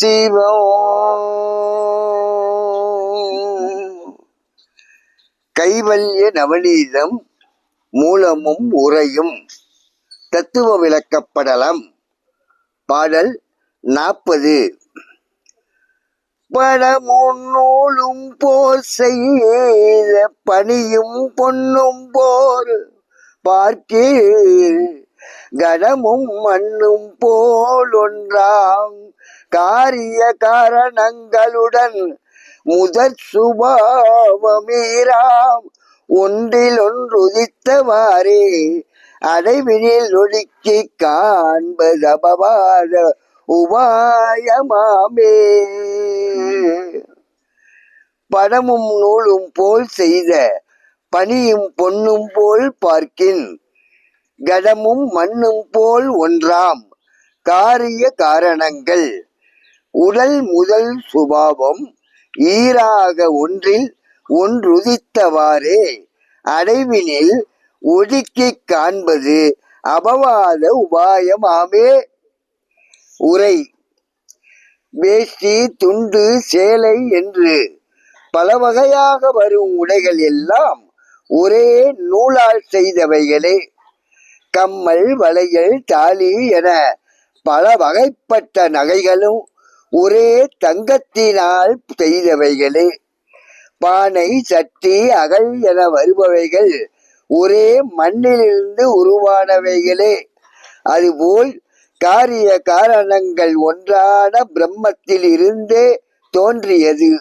சிவம் கைவல்ய நவநீதம் மூலமும் உரையும் தத்துவ விளக்கப்படலம். பாடல் நாற்பது. படமுன்னூலும் போர் செய்த பணியும் பொன்னும் போர். பார்க்கே கனமும் மண்ணும் போல் ஒன்றாம். காரிய காரணங்களுடன் முதற் சுபாவமீராம் ஒன்றில் ஒன்றுதித்தவாறே அடைவினில் ஒடுக்கி காண்பது அபவாத உபாயமாமே. படமும் நூலும் போல் செய்த பனியும் பொன்னும் போல் பார்க்கின் கடமும் மண்ணும் போல் ஒன்றாம் காரிய காரணங்கள் உடல் முதல் சுபாவம் ஈராக ஒன்றில் ஒன்றுதித்தவாறே. அடைவினில் ஒடுக்கி காண்பது அபவாத உபாயமாமே உரை. வேஷ்டி துண்டு சேலை என்று பல வகையாக வரும் உடைகள் எல்லாம் ஒரே நூலால் செய்தவைகளே. கம்மல் வளையல் தாலி என பல வகைப்பட்ட நகைகளும் ஒரே தங்கத்தினால் செய்தவைகளே. பானை சட்டி அகல் என வருபவைகள் ஒரே மண்ணிலிருந்து உருவானவைகளே. அதுபோல் காரிய காரணங்கள் ஒன்றான பிரம்மத்தில் இருந்தே தோன்றியது.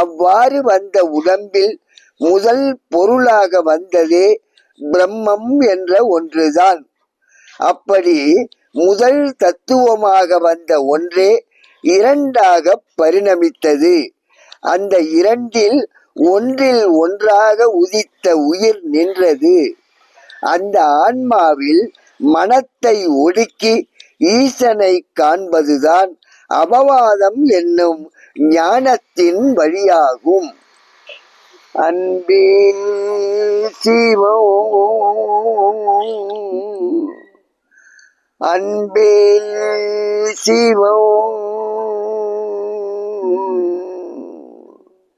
அவ்வாறு வந்த உடம்பில் முதல் பொருளாக வந்ததே பிரம்மம் என்ற ஒன்றுதான். அப்படி முதல் தத்துவமாக வந்த ஒன்றே இரண்டாக பரிணமித்தது. அந்த இரண்டில் ஒன்றில் ஒன்றாக உதித்த உயிர் நின்றது. அந்த ஆன்மாவில் மனத்தை ஒடுக்கி ஈசனை காண்பதுதான் அபவாதம் என்னும் ஞானத்தின் வழியாகும். அன்பே சிவோ அன்பே சிவோ